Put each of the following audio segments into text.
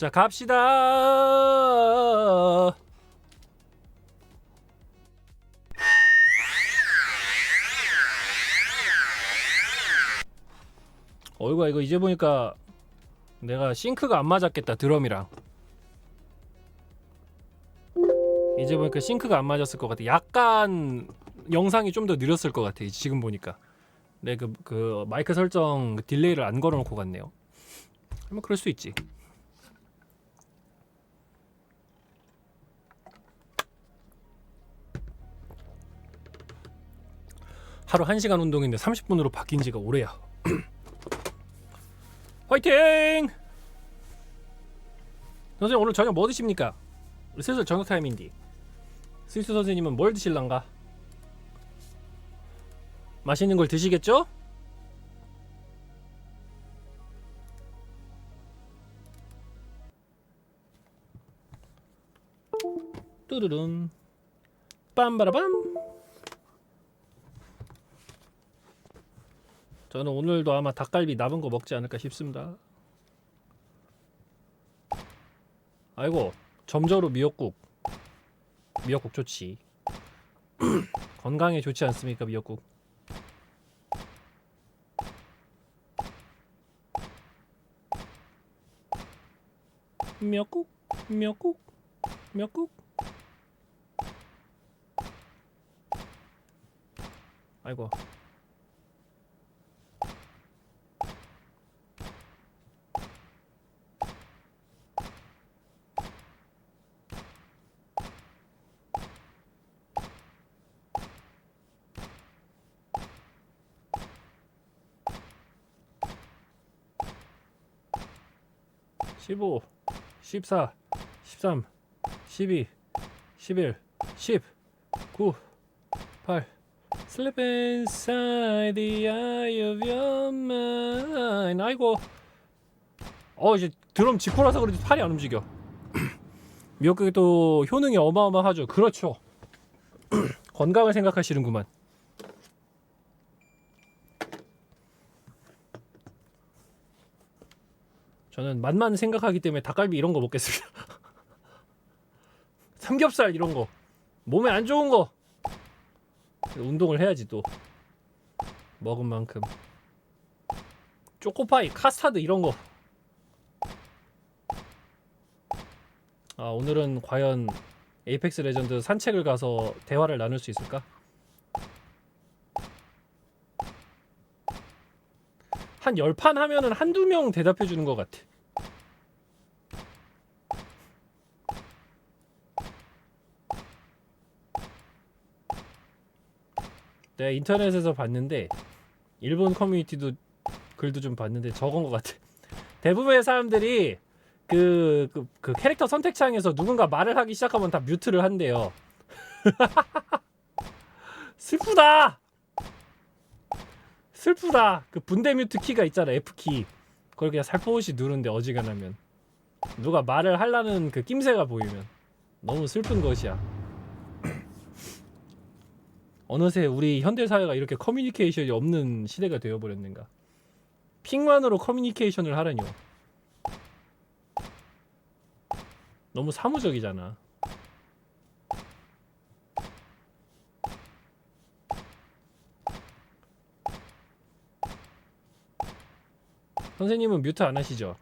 자 갑시다. 어이구 이거 이제 보니까 내가 싱크가 안 맞았겠다 드럼이랑. 이제 보니까 싱크가 안 맞았을 것 같아. 약간 영상이 좀 더 느렸을 것 같아. 지금 보니까. 내그그 마이크 설정 그 딜레이를 안 걸어놓고 갔네요. 뭐 그럴 수 있지. 하루 1시간 운동인데 30분으로 바뀐 지가 오래야. 화이팅! 선생님 오늘 저녁 뭐 드십니까? 슬슬 저녁 타임인데. 스위스 선생님은 뭘 드실란가? 맛있는 걸 드시겠죠? 뚜루룬 빰바라밤 저는 오늘도 아마 닭갈비 남은 거 먹지 않을까 싶습니다. 아이고 점저로 미역국. 미역국 좋지. 건강에 좋지 않습니까 미역국? 미역국 미역국 미역국. 아이고 십오, 십사, 십삼, 십이, 십일, 십, 구, 팔. Slip inside the eye of your mind. 아이고. 어 이제 드럼 지코라서 그런지 팔이 안 움직여. 미역국이 또 효능이 어마어마하죠. 그렇죠. 건강을 생각하시는구만. 저는 맛만 생각하기 때문에 닭갈비 이런 거 먹겠습니다. 삼겹살 이런 거 몸에 안 좋은 거 운동을 해야지 또 먹은 만큼 초코파이 카스타드 이런 거. 아 오늘은 과연 에이펙스 레전드 산책을 가서 대화를 나눌 수 있을까? 한열판 하면은 한두 명 대답해 주는 것 같아. 내가 인터넷에서 봤는데 일본 커뮤니티도 글도 좀 봤는데 적은 것 같아. 대부분의 사람들이 그, 그, 그 캐릭터 선택창에서 누군가 말을 하기 시작하면 다 뮤트를 한대요. 슬프다. 슬프다. 그 분대 뮤트 키가 있잖아. F 키. 그걸 그냥 살포시 누르는데 어지간하면 누가 말을 하려는 그 낌새가 보이면 너무 슬픈 것이야. 어느새 우리 현대 사회가 이렇게 커뮤니케이션이 없는 시대가 되어 버렸는가? 핑만으로 커뮤니케이션을 하라뇨. 너무 사무적이잖아. 선생님은 뮤트 안 하시죠?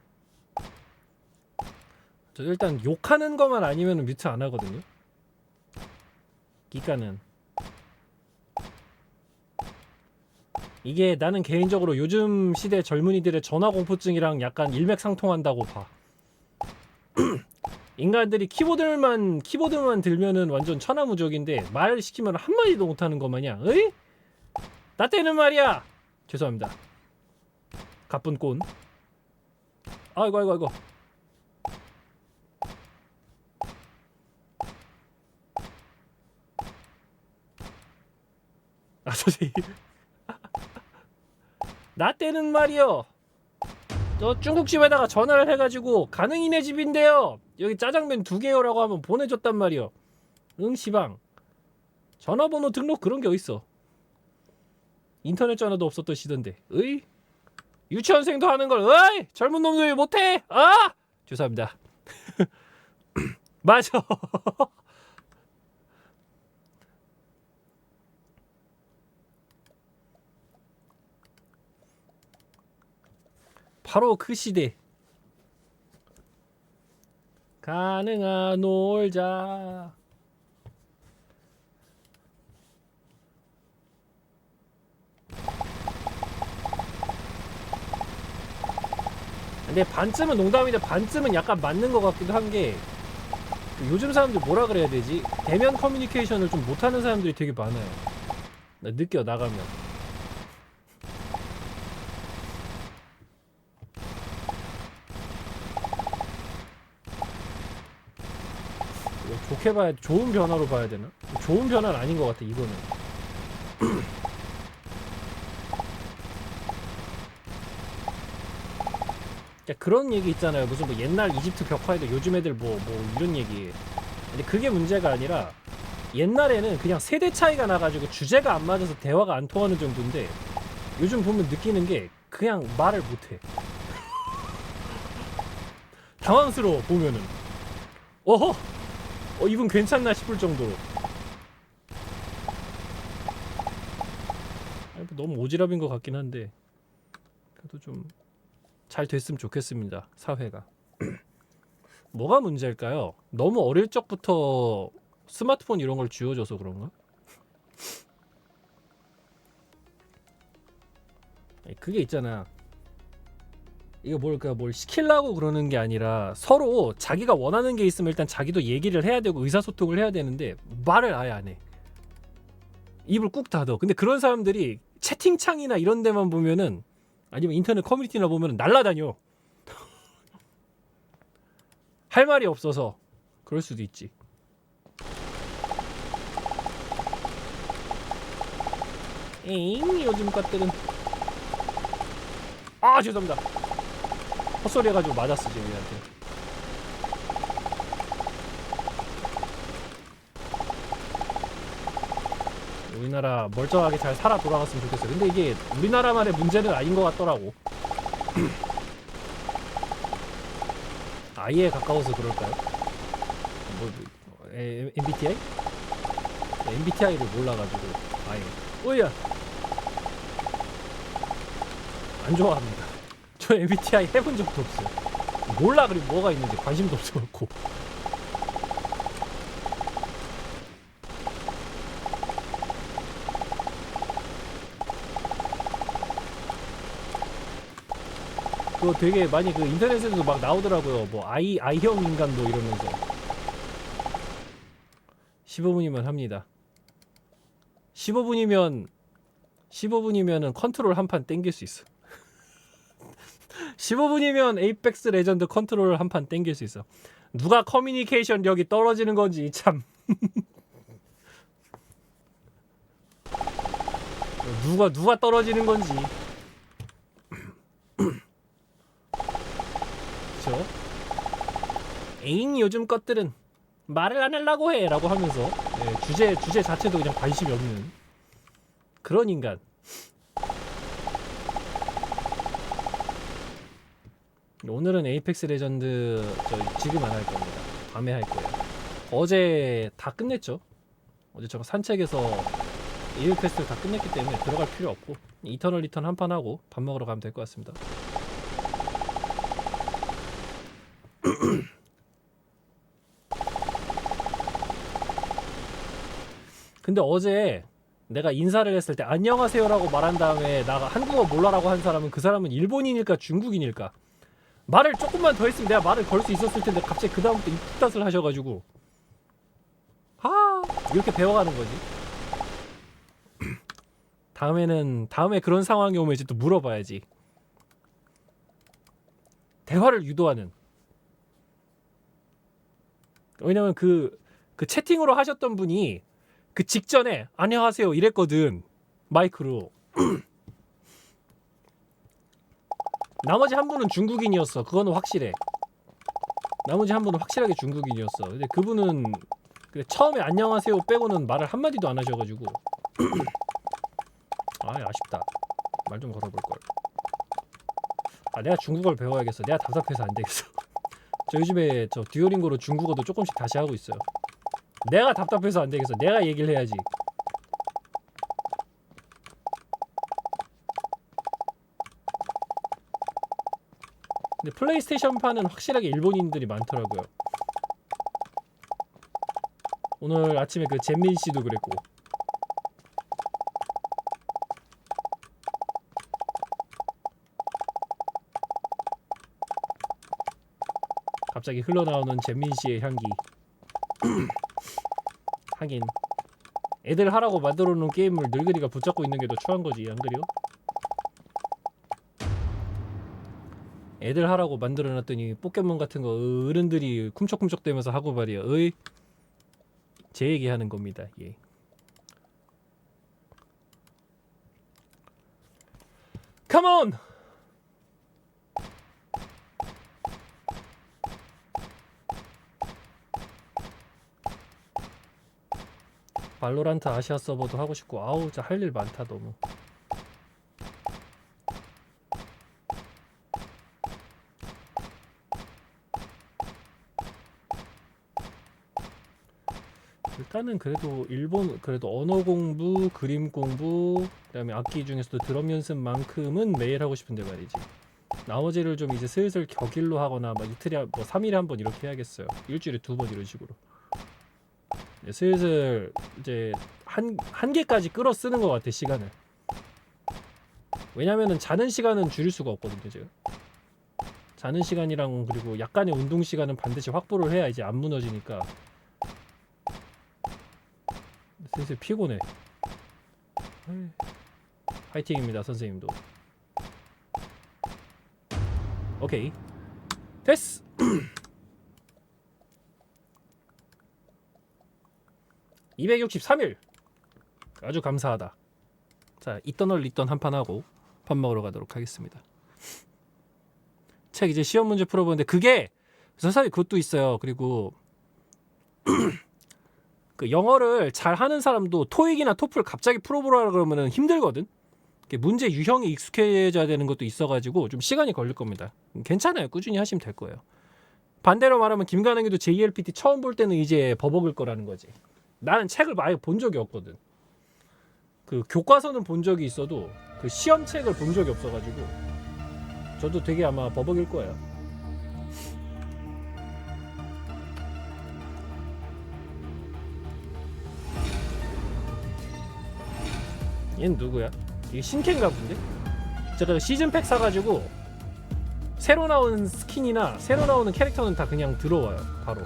저 일단 욕하는 것만 아니면 뮤트 안 하거든요. 기가는 이게 나는 개인적으로 요즘 시대 젊은이들의 전화 공포증이랑 약간 일맥상통한다고 봐. 인간들이 키보드만 키보드만 들면은 완전 천하무적인데 말 시키면 한 마디도 못하는 것 마냥. 에이? 나 때는 말이야. 죄송합니다. 가쁜 꼰. 아이고 아이고 아이고. 아 선생님. 나 때는 말이요. 저 중국집에다가 전화를 해가지고 가능이네 집인데요. 여기 짜장면 두 개요라고 하면 보내줬단 말이요. 응 시방. 전화번호 등록 그런 게 어딨어. 인터넷 전화도 없었던 시던데. 으이. 유치원생도 하는 걸. 어이 젊은 놈들 왜 못해? 아 죄송합니다. 맞아. 바로 그 시대. 가능한 놀자. 근데 반쯤은 농담인데 반쯤은 약간 맞는 것 같기도 한 게 요즘 사람들 뭐라 그래야 되지? 대면 커뮤니케이션을 좀 못하는 사람들이 되게 많아요. 나 느껴 나가면. 좋게 봐야 좋은 변화로 봐야 되나? 좋은 변화는 아닌 것 같아 이거는. 그러니까 그런 얘기 있잖아요. 무슨 뭐 옛날 이집트 벽화에도 요즘 애들 뭐 뭐 이런 얘기. 근데 그게 문제가 아니라 옛날에는 그냥 세대 차이가 나가지고 주제가 안 맞아서 대화가 안 통하는 정도인데 요즘 보면 느끼는 게 그냥 말을 못해. 당황스러워 보면은. 어허, 어 이분 괜찮나 싶을 정도로. 아니, 뭐 너무 오지랖인 것 같긴 한데 그래도 좀 잘 됐으면 좋겠습니다. 사회가. 뭐가 문제일까요? 너무 어릴 적부터 스마트폰 이런 걸 쥐어줘서 그런가? 그게 있잖아. 이거 뭘까 뭘 시키려고 그러는 게 아니라 서로 자기가 원하는 게 있으면 일단 자기도 얘기를 해야 되고 의사소통을 해야 되는데 말을 아예 안 해. 입을 꾹 닫아. 근데 그런 사람들이 채팅창이나 이런 데만 보면은 아니면 인터넷 커뮤니티나 보면 날라다녀. 할 말이 없어서 그럴 수도 있지. 에잉 요즘 것들은 아 죄송합니다. 헛소리 해가지고 맞았어 지금 얘한테. 우리나라 멀쩡하게 잘 살아 돌아갔으면 좋겠어. 근데 이게 우리나라만의 문제는 아닌 것 같더라고. 아이에 가까워서 그럴까요? 뭐, MBTI? MBTI를 몰라가지고 아예. 오야. 안 좋아합니다. 저 MBTI 해본 적도 없어요. 몰라 그리고 뭐가 있는지 관심도 없어갖고. 그거 되게 많이 그 인터넷에서도 막 나오더라고요. 뭐 아이 아이형 인간도 이러면서 15분이면 합니다. 15분이면 15분이면은 컨트롤 한 판 땡길 수 있어. 15분이면 에이펙스 레전드 컨트롤 한 판 땡길 수 있어. 누가 커뮤니케이션력이 떨어지는 건지 참. 누가 누가 떨어지는 건지. 그쵸? 에잉 요즘 것들은 말을 안 하려고 해 라고 하면서 예, 주제 주제 자체도 그냥 관심이 없는 그런 인간. 오늘은 에이펙스 레전드 저 지금 안 할 겁니다. 밤에 할 거예요. 어제 다 끝냈죠. 어제 저거 산책에서 일 퀘스트 다 끝냈기 때문에 들어갈 필요 없고 이터널 리턴 한 판 하고 밥 먹으러 가면 될 것 같습니다. 근데 어제 내가 인사를 했을 때 안녕하세요라고 말한 다음에 나가 한국어 몰라라고 한 사람은 그 사람은 일본인일까 중국인일까? 말을 조금만 더 했으면 내가 말을 걸 수 있었을 텐데 갑자기 그 다음부터 입탓을 하셔가지고. 아 이렇게 배워가는 거지. 다음에는 다음에 그런 상황이 오면 이제 또 물어봐야지. 대화를 유도하는. 왜냐면 그, 그 채팅으로 하셨던 분이 그 직전에 안녕하세요 이랬거든. 마이크로. 나머지 한 분은 중국인이었어. 그거는 확실해. 나머지 한 분은 확실하게 중국인이었어. 근데 그분은 그 처음에 안녕하세요 빼고는 말을 한마디도 안 하셔가지고. 아 아쉽다. 말 좀 걸어볼걸. 아 내가 중국어를 배워야겠어. 내가 답답해서 안 되겠어. 저 요즘에 저 듀오링고로 중국어도 조금씩 다시 하고 있어요. 내가 답답해서 안 되겠어. 내가 얘기를 해야지. 근데 플레이스테이션판은 확실하게 일본인들이 많더라고요. 오늘 아침에 그 잼민 씨도 그랬고. 갑자기 흘러나오는 잼민 씨의 향기. 하긴 애들 하라고 만들어 놓은 게임을 늙은이가 붙잡고 있는 게 더 추한 거지 안 그래요? 애들 하라고 만들어 놨더니 포켓몬 같은 거 어른들이 쿰척쿰척 대면서 하고 말이야. 어이 제 얘기하는 겁니다. 예. 컴온! 발로란트 아시아 서버도 하고 싶고 아우 진짜 할 일 많다 너무 일단은 그래도 일본 그래도 언어 공부, 그림 공부, 그다음에 악기 중에서도 드럼 연습만큼은 매일 하고 싶은데 말이지. 나머지를 좀 이제 슬슬 격일로 하거나 막 이틀에 한- 뭐 3일에 한 번 이렇게 해야겠어요. 일주일에 두 번 이런 식으로. 슬슬 이제 한 한계까지 끌어 쓰는 것 같아 시간을. 왜냐면은 자는 시간은 줄일 수가 없거든요 제가. 자는 시간이랑 그리고 약간의 운동 시간은 반드시 확보를 해야 이제 안 무너지니까. 슬슬 피곤해. 파이팅입니다 선생님도. 오케이 됐어. 263일 아주 감사하다. 자 있던 얼 있던 한판 하고 밥 먹으러 가도록 하겠습니다. 책 이제 시험 문제 풀어보는데 그게 선생님 그것도 있어요. 그리고 그 영어를 잘 하는 사람도 토익이나 토플 갑자기 풀어보라 그러면은 힘들거든. 문제 유형이 익숙해져야 되는 것도 있어가지고 좀 시간이 걸릴 겁니다. 괜찮아요. 꾸준히 하시면 될 거예요. 반대로 말하면 김가능이도 JLPT 처음 볼 때는 이제 버벅일 거라는 거지. 나는 책을 아예 본 적이 없거든. 그 교과서는 본 적이 있어도 그 시험 책을 본 적이 없어가지고 저도 되게 아마 버벅일 거예요. 얘는 누구야? 이게 신캔가 본데? 제가 시즌팩 사가지고 새로 나온 스킨이나 새로 나오는 캐릭터는 다 그냥 들어와요 바로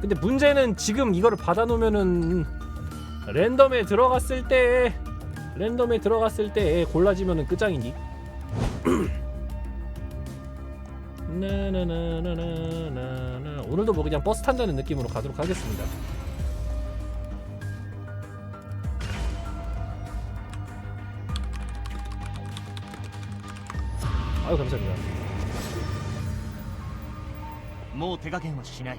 근데 문제는 지금 이거를 받아놓으면은 랜덤에 들어갔을 때 랜덤에 들어갔을 때 골라지면은 끝장이니 나나나나나나 오늘도 뭐 그냥 버스 탄다는 느낌으로 가도록 하겠습니다 아유 감사합니다 もう手加減はしない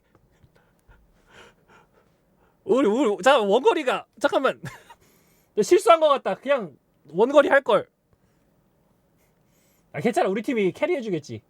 우리 우리 잠깐 원거리가 잠깐만 실수한 것 같다. 그냥 원거리 할 걸. 아 괜찮아 우리 팀이 캐리해주겠지.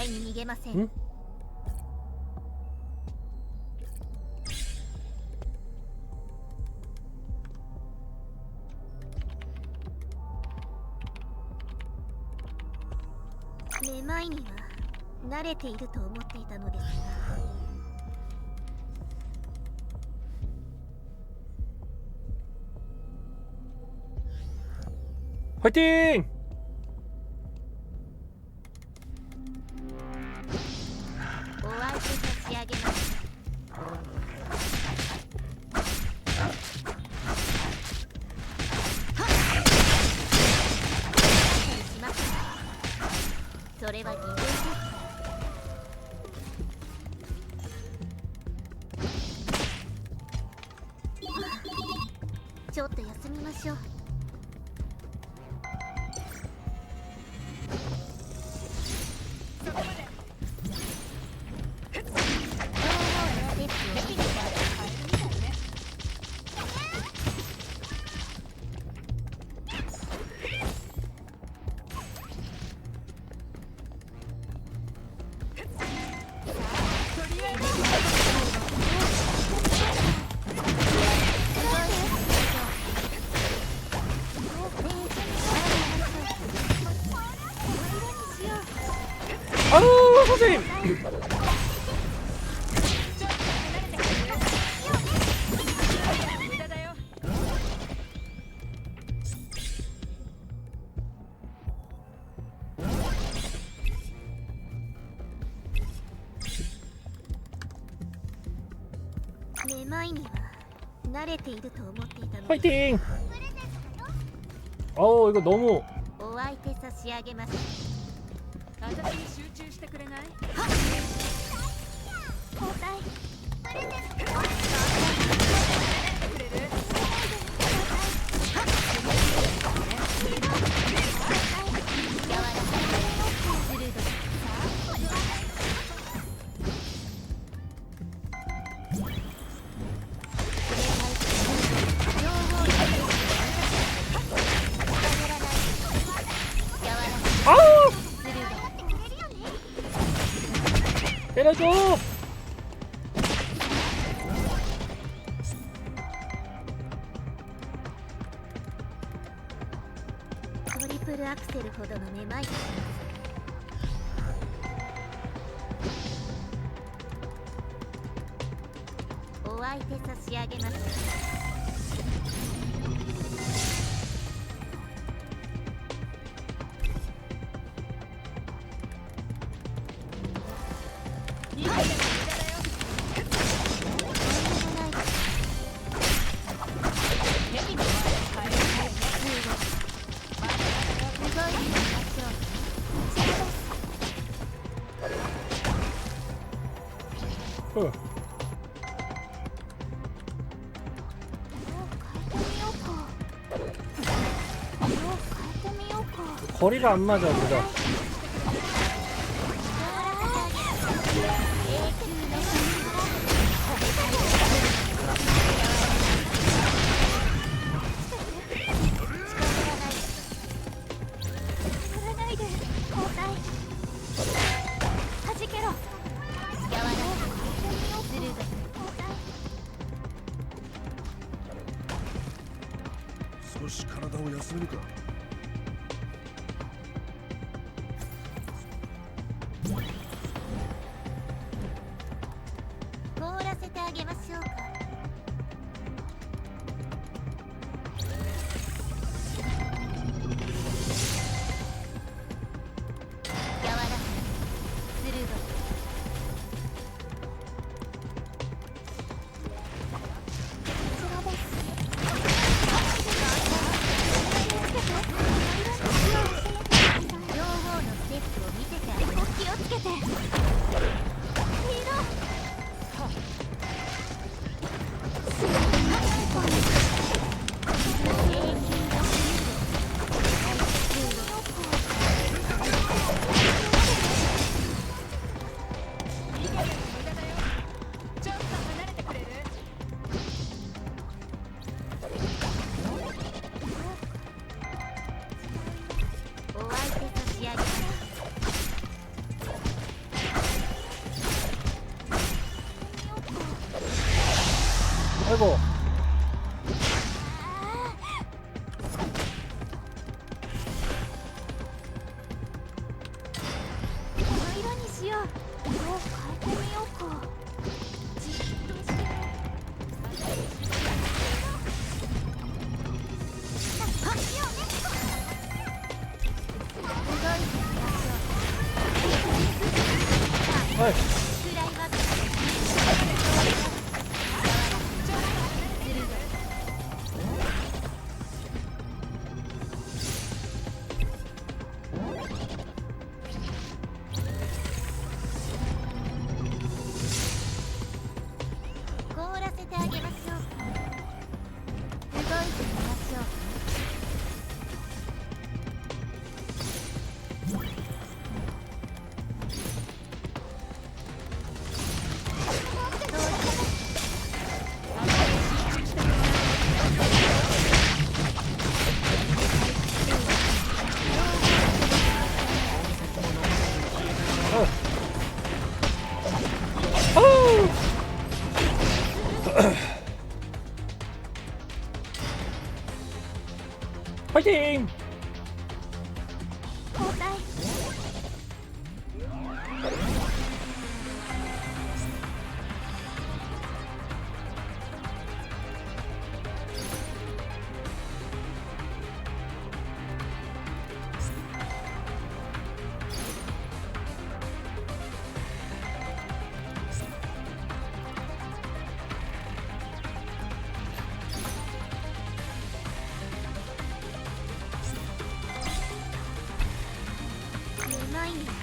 対に逃げませんんめまいには慣れていると思っていたのですが 화이팅! 話を아우 선생님!「めまいには慣れていると思っていたので 화이팅! 어우 이거 너무 お相手差し上げます 私に集中してくれない？交代柔プルアクセルほどのめまいお相手差し上げます。 거리가 안 맞아 보다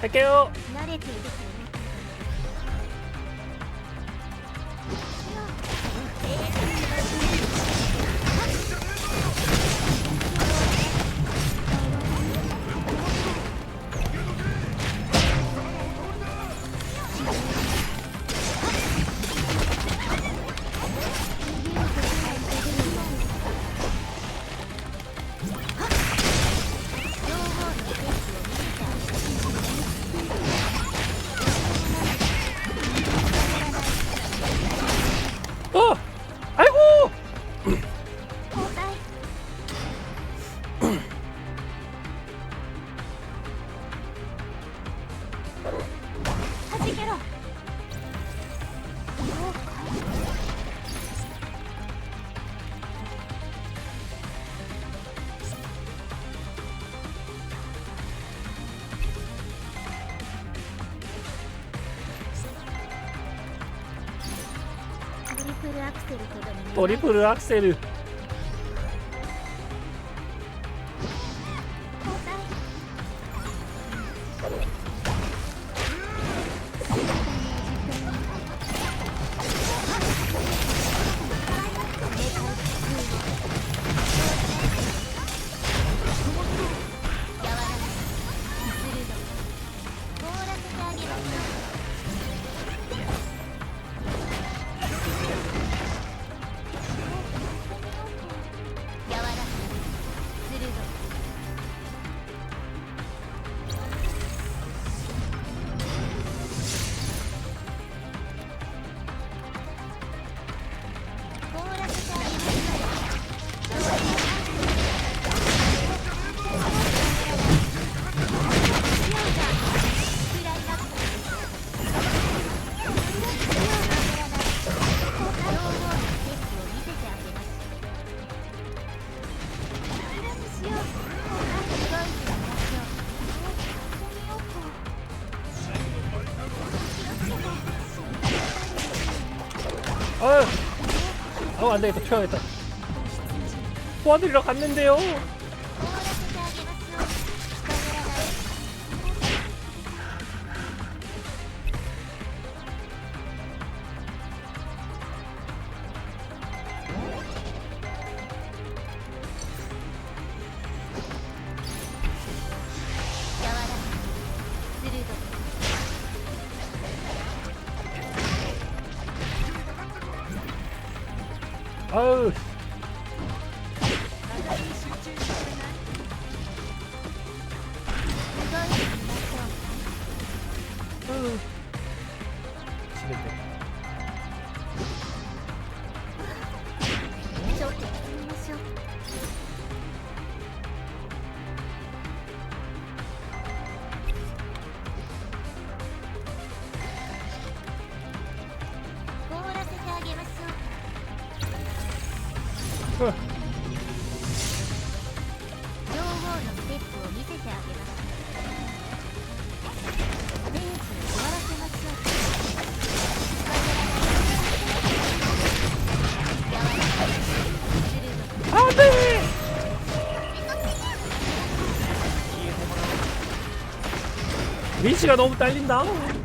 할게요. トリプルアクセル 안되겠다. 튀어야겠다. 포화들이러 갔는데요. 아유 위치가 너무 딸린다.「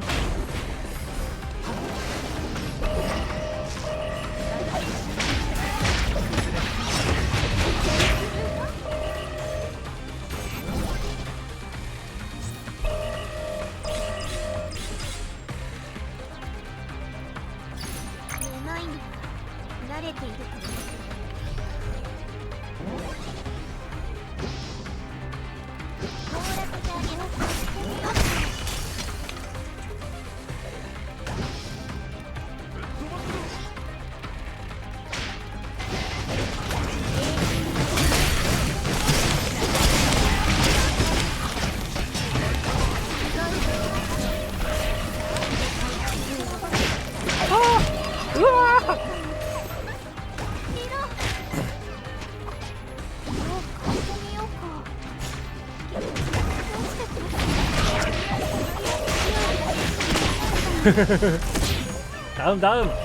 다음 다음.「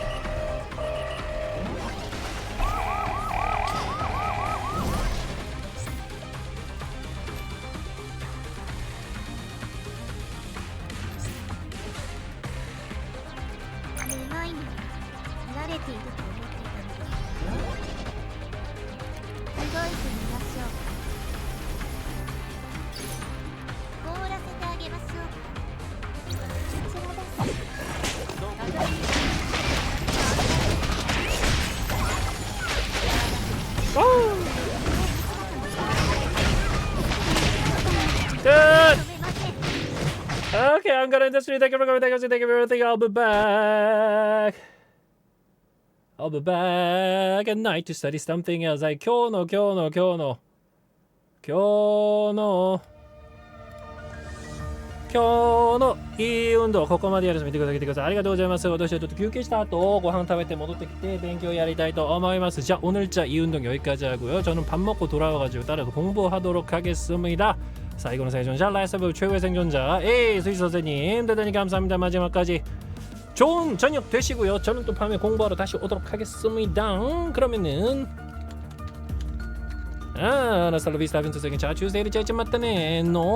Okay, I'm gonna end this video. Thank you for coming. Thank you, thank you for everything. I'll be back. I'll be back at night to study something else. Like 今日の今日の今日の今日の今日のいい運動ここまでやるの見てください見てくださいありがとうございます私はちょっと休憩した後ご飯食べて戻ってきて勉強やりたいと思います자 오늘자 이 운동 여기까지 하고요 저는 밥 먹고 돌아와가지고 따라서 공부하도록 하겠습니다 자 이거는 생존자 라이스브 최고의 생존자 에이 스위스 선생님 대단히 감사합니다 마지막까지 좋은 저녁 되시고요 저는 또 밤에 공부하러 다시 오도록 하겠습니다 그러면은 아, vista, Vincent Second Chat Tuesday, Chat Matane. No.